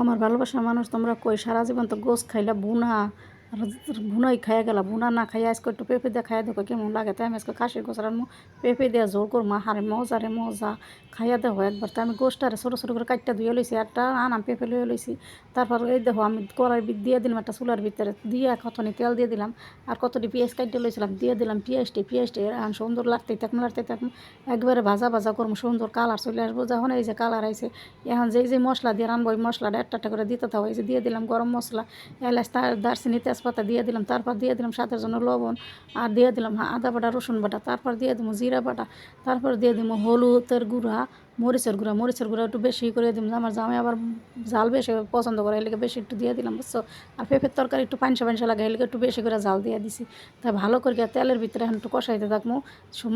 আমার ভালোবাসার মানুষ তোমরা কই? সারা জীবন তো গোস খাইলা বুনা। বুনাই খাইয়া গেলা বুনা না খাইয়া আজকে একটু পেঁপে দিয়ে খাইয়া দেখো কেমন লাগে। তাই আমি আজকে খাসির গোস রান্নু পেঁপে দিয়ে জোর করব হারে মজা রে মজা। খাইয়া দেখো একবার, তো আমি গোসটারে ছোটো ছোটো করে কাটটা ধুয়ে লইছি, একটা আনাম পেঁপে লইয়ে লইছি। তারপর এই দেখো আমি কড়াই দিয়ে দিলাম একটা চুলার ভিতরে, দিয়ে কতনি তেল দিয়ে দিলাম, আর কতটি পেঁয়াজ কাটতে লইছিলাম, দিয়ে দিলাম পেঁয়াজটি পেঁয়াজটি এখন সুন্দর লাগতেই থাকুন লাগতেই থাকুন একবারে ভাজা ভাজা করব সুন্দর কালার চলে আসব, যখন এই যে কালার আইছে, এখন যেই যে মশলা দিয়ে রানবো, ওই মশলাটা একটা একটা করে দিতে থাকো, এই যে দিয়ে দিলাম গরম মশলা, এলাচ দারচিনি তেজপাতা দিয়ে দিলাম, তারপর দিয়ে দিলাম স্বাদের জন্য লবণ, আর দিয়ে দিলাম আদা বাটা, রসুন বাটা, তারপর দিয়ে দিব জিরা বাটা, তারপর দিয়ে দিব হলুদের গুঁড়া মরিচের গুঁড়া মরিচের গুঁড়া একটু বেশি করে দিলাম। আমার জামাই আবার জাল বেশি পছন্দ করে এলাকা বেশি একটু দিয়ে দিলাম, বুঝছ? আর পেঁপের তরকারি একটু পাঁচশো পাঁচশো লাগে এলাকা একটু বেশি করে জাল দিয়ে দিছি। তাই ভালো করে তেলের ভিতরে এখন একটু কষাইতে থাকব।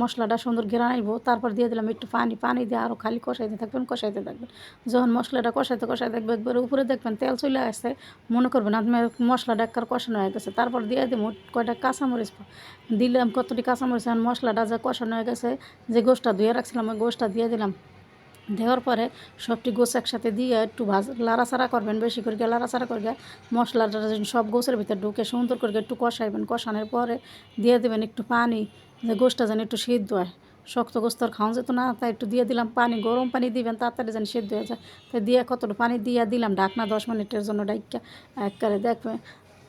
মশলাটা সুন্দর ঘেরা আইবো তারপর দিয়ে দিলাম একটু পানি পানি দিয়ে আরও খালি কষাইতে থাকবেন কষাইতে থাকবেন। যখন মশলাটা কষাইতে কষাইতে দেখবে, একবার উপরে দেখবেন তেল চলে আসছে, মনে করবেন আপনার মশলাটা একবার কষানো হয়ে গেছে। তারপর দিয়ে দিব কয়টা কাঁচামরিচ। দিলাম কতটি কাঁচামরিচ, এখন মশলাটা যে কষানো হয়ে গেছে, যে গোষ্ঠটা ধুয়ে রাখছিলাম, ওই গোষ্ঠটা দিয়ে দিলাম। দেওয়ার পরে সবটি গোছ একসাথে দিয়ে একটু ভাজ, লাড়াচাড়া করবেন, বেশি করে লাড়াচাড়া করে মশলাটা সব গোছের ভিতরে ঢুকে সুন্দর করে একটু কষাইবেন। কষানোর পরে দিয়ে দেবেন একটু পানি, যে গোষ্ঠটা যেন একটু সিদ্ধ হয়। শক্ত গোস্ত আর খাওয়া যেত না, তাই একটু দিয়ে দিলাম পানি, গরম পানি দিবেন, তাড়াতাড়ি যেন সিদ্ধ হয়ে যায়। তাই দিয়ে কতটা পানি দিয়ে দিলাম, ঢাকনা দশ মিনিটের জন্য ডাইকা, একবারে দেখবে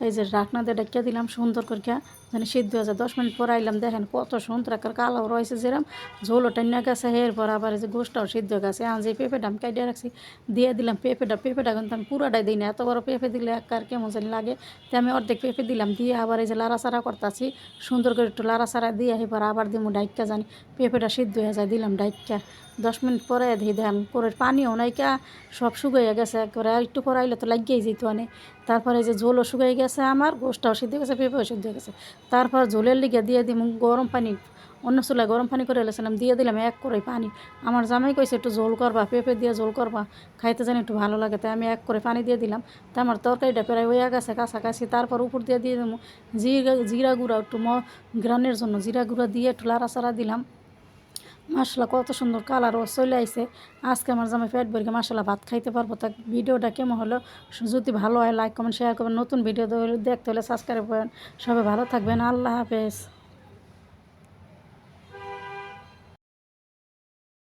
এই যে ঢাকনা দিয়ে ডাকিয়া দিলাম, সুন্দর করে যেন সিদ্ধ হয়ে যায় দশ মিনিট পর আইলাম, দেখেন কত সুন্দর একটা কালো রয়েছে যেরম। ঝোলও টাইনা গেছে, এরপর আবার যে গোষ্ঠটাও সিদ্ধ গেছে। এখন যে পেঁপেটা আমি কাটিয়ে রাখছি, দিয়ে দিলাম পেঁপেটা। পেঁপেটা কিন্তু আমি পুরাটাই দিই না, এত বড় পেঁপে দিলে এক আর কেমন জানি লাগে। তো আমি অর্ধেক পেঁপে দিলাম, দিয়ে আবার এই যে লাড়াচাড়া করতেছি, সুন্দর করে একটু লাড়াচাড়া দিয়ে এবার আবার দিমু ডাইকা জানি। পেঁপেটা সিদ্ধ হয়ে যায়, দিলাম ডাইকা দশ মিনিট পরে দিয়ে দেন, পরে পানিও নাইকা সব শুকাইয়া গেছে একবারে। একটু পরে আইলে তো লাগিয়েই যেত অনেক। তারপরে যে ঝোলও শুকাই গেছে আমার, গোষ্ঠটাও সিদ্ধ গেছে, পেঁপেও সিদ্ধ গেছে। তারপর ঝোলের লিগে দিয়ে দিম গরম পানি। অন্য চুলায় গরম পানি করে এলেছিলাম দিয়ে দিলাম এক করে পানি। আমার জামাই কইছে, একটু ঝোল করবা, পেঁপে দিয়ে ঝোল করবা, খাইতে জানি একটু ভালো লাগে। তাই আমি এক করে পানি দিয়ে দিলাম। তা আমার তরকারিটা প্রায় হয়ে গেছে, কাছাকাছি। তারপর উপর দিয়ে দিয়ে দেবো জিরা জিরা গুঁড়া, একটু ম গ্রানের জন্য জিরা গুঁড়া দিয়ে একটু লাড়াচাড়া দিলাম। মশলা কত সুন্দর কালারও চলে আইছে। আজকে আমার জামাই পেট ভরিকে মাসালা ভাত খাইতে পারব। তা ভিডিওটা কেমন হলো? যদি ভালো হয় লাইক কমেন্ট শেয়ার করবেন। নতুন ভিডিও দেখতে হলে সাবস্ক্রাইব করেন। সবাই ভালো থাকবেন। আল্লাহ হাফেজ।